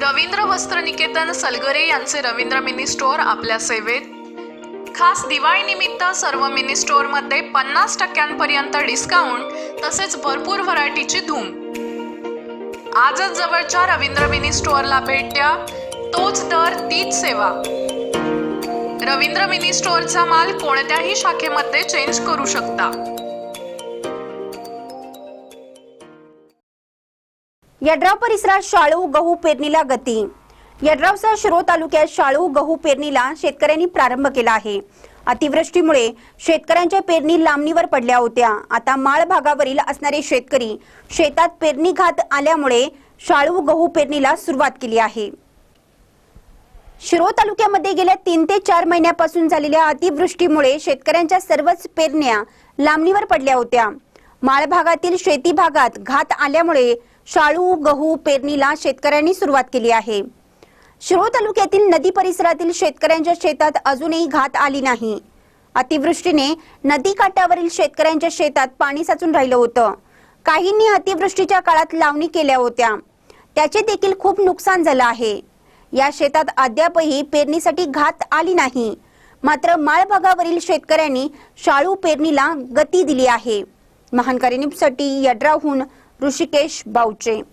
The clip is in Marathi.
रवींद्र वस्त्र निकेतन सलगरे यांचे रवींद्र मिनी स्टोअर आपल्या सेवेत. खास दिवाळी निमित्त सर्व मिनी स्टोअरमध्ये पन्नास टक्क्यांपर्यंत डिस्काउंट तसेच भरपूर व्हरायटीची धूम. आजच जवळच्या रवींद्र मिनी स्टोअरला भेट द्या. तोच दर तीच सेवा. रवींद्र मिनी स्टोअरचा माल कोणत्याही शाखेमध्ये चेंज करू शकता. यड्राव परिसरात शाळू गहू पेरणीला गती. यड्रावसह शिरो तालुक्यात शाळू गहू पेरणीला शेतकऱ्यांनी प्रारंभ केला आहे. अतिवृष्टीमुळे शेतकऱ्यांच्या पेरणी लांबणीवर पडल्या होत्या. आता माळ भागावरील असणारे शेतकरी शेतात पेरणी घात आल्यामुळे शाळू गहू पेरणीला सुरुवात केली आहे. शिरो तालुक्यामध्ये गेल्या तीन ते चार महिन्यापासून झालेल्या अतिवृष्टीमुळे शेतकऱ्यांच्या सर्वच पेरण्या लांबणीवर पडल्या होत्या. माळ भागातील शेती भागात घात आल्यामुळे शाळू गहू पेरणीला शेतकऱ्यांनी सुरुवात केली आहे. शिरो तालुक्यातील नदी परिसरातील शेतकऱ्यांच्या शेतात अजूनही घात आली नाही. अतिवृष्टीने नदी काठावरील शेतकऱ्यांच्या शेतात पाणी साचून राहिलं होतं. काहींनी अतिवृष्टीच्या काळात लावणी केल्या होत्या. त्याचे देखील खूप नुकसान झालं आहे. या शेतात अद्यापही पेरणीसाठी घात आली नाही. मात्र माळ भागावरील शेतकऱ्यांनी शाळू पेरणीला गती दिली आहे. महानकारी न्यूजसाठी यड्राहून Rushikesh Bauchi.